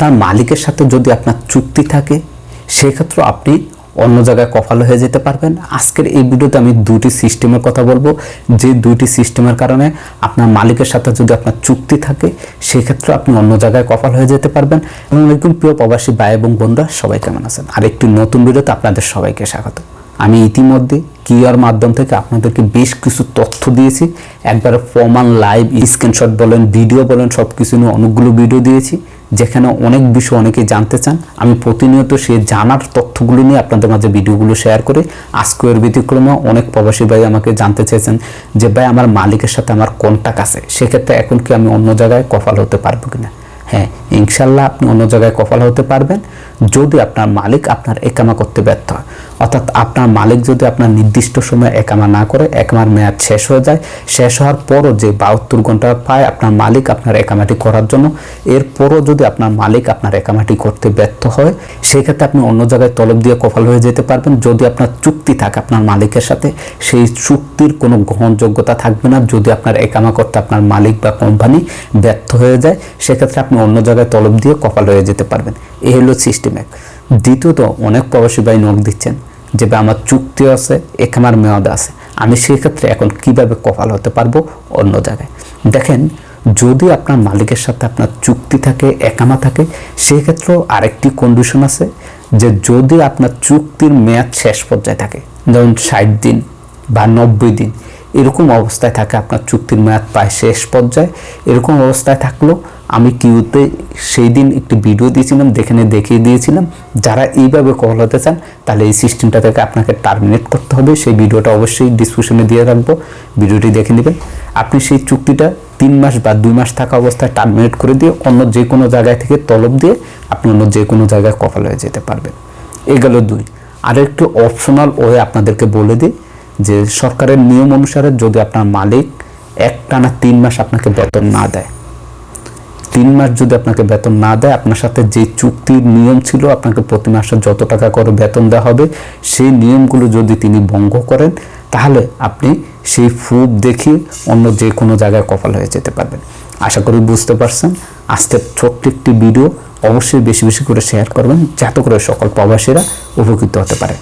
তার মালিকের সাথে যদি আপনার চুক্তি থাকে, সেক্ষেত্রে আপনি অন্য জায়গায় কফাল হয়ে যেতে পারবেন। আজকের এই ভিডিওতে আমি দুটি সিস্টেমের কথা বলব। যে দুইটি সিস্টেমের কারণে আপনার মালিকের সাথে যদি আপনার চুক্তি থাকে, সেক্ষেত্রে আপনি অন্য জায়গায় কফাল হয়ে যেতে পারবেন। এবং একদম প্রিয় প্রবাসী ভাই এবং বন্ধুরা, সবাই কেমন আছেন? আর একটি নতুন ভিডিওতে আপনাদের সবাইকে স্বাগত। আমি ইতিমধ্যে কিউআর মাধ্যম থেকে আপনাদেরকে বেশ কিছু তথ্য দিয়েছি। একবারে প্রমাণ লাইভ স্ক্রিনশট বলেন ভিডিও বলেন সব কিছু নিয়ে অনেকগুলো ভিডিও দিয়েছি। যেখানে অনেক বিষয় অনেকে জানতে চান। আমি প্রতিনিয়ত সে জানার তথ্যগুলো নিয়ে আপনাদের মাঝে ভিডিওগুলো শেয়ার করে। আজকের ব্যতিক্রমে অনেক প্রবাসী ভাই আমাকে জানতে চেয়েছেন যে, ভাই, আমার মালিকের সাথে আমার কন্ট্যাক্ট আছে। সেক্ষেত্রে এখন কি আমি অন্য জায়গায় কফাল হতে পারব কিনা? হ্যাঁ ইনশাল্লাহ আপনি অন্য জায়গায় কফাল হতে পারবেন যদি আপনার মালিক আপনার একামা করতে ব্যর্থ হয়। অর্থাৎ আপনার মালিক যদি আপনার নির্দিষ্ট সময় একামা না করে, একামার মেয়াদ শেষ হয়ে যায়, শেষ হওয়ার পরও যে বাহাত্তর ঘণ্টা পায় আপনার মালিক আপনার একামাটি করার জন্য, এরপরও যদি আপনার মালিক আপনার একামাটি করতে ব্যর্থ হয়, সেক্ষেত্রে আপনি অন্য জায়গায় তলব দিয়ে কফাল হয়ে যেতে পারবেন। যদি আপনার চুক্তি থাকে আপনার মালিকের সাথে, সেই চুক্তির কোনো গ্রহণযোগ্যতা থাকবে না। যদি আপনার একামা করতে আপনার মালিক বা কোম্পানি ব্যর্থ হয়ে যায়, সেক্ষেত্রে আপনি অন্য জায়গায় তলব দিয়ে কপাল হয়ে যেতে পারবেন। এই হলো সিস্টেম এক। দ্বিতীয়ত, অনেক প্রবাসী ভাই নোট দিচ্ছেন যে আমার চুক্তি আছে একামার মেয়াদ আছে। আমি সেক্ষেত্রে এখন কীভাবে কপাল হতে পারব অন্য জায়গায়? দেখেন, যদি আপনার মালিকের সাথে আপনার চুক্তি থাকে, একামা থাকে সেক্ষেত্রেও আরেকটি কন্ডিশন আছে যে, যদি আপনার চুক্তির মেয়াদ শেষ পর্যায়ে থাকে যেমন ষাট দিন বা নব্বই দিন এরকম অবস্থায় থাকে আপনার চুক্তির মেয়াদ প্রায় শেষ পর্যায়ে। এরকম অবস্থায় থাকলেও আমি কিউতে সেই দিন একটি ভিডিও দিয়েছিলাম যেখানে দেখিয়ে দিয়েছিলাম। যারা এইভাবে কল হতে চান, তাহলে এই সিস্টেমটা থেকে আপনাকে টার্মিনেট করতে হবে। সেই ভিডিওটা অবশ্যই ডিসক্রিপশনে দিয়ে রাখব। ভিডিওটি দেখে নেবেন। আপনি সেই চুক্তিটা তিন মাস বা দুই মাস থাকা অবস্থায় টার্মিনেট করে দিয়ে অন্য যে কোনো জায়গায় থেকে তলব দিয়ে আপনি অন্য যে কোনো জায়গায় কপাল হয়ে যেতে পারবেন। এই গেল দুই। আর একটি অপশনাল ওয়ে আপনাদেরকে বলে দিই যে সরকারের নিয়ম অনুসারে যদি আপনার মালিক এক টানা তিন মাস আপনাকে বেতন না দেয়, তিন মাস যদি আপনাকে বেতন না দেয়, আপনার সাথে যে চুক্তির নিয়ম ছিল, আপনাকে প্রতি মাসে যত টাকা করে বেতন দেওয়া হবে, সেই নিয়মগুলো যদি তিনি ভঙ্গ করেন, তাহলে আপনি সেই প্রুফ দেখিয়ে অন্য যে কোনো জায়গায় কপাল হয়ে যেতে পারবেন। আশা করি বুঝতে পারছেন। আজকের ছোট্ট একটি ভিডিও অবশ্যই বেশি বেশি করে শেয়ার করবেন, যাতে করে সকল প্রবাসীরা উপকৃত হতে পারে।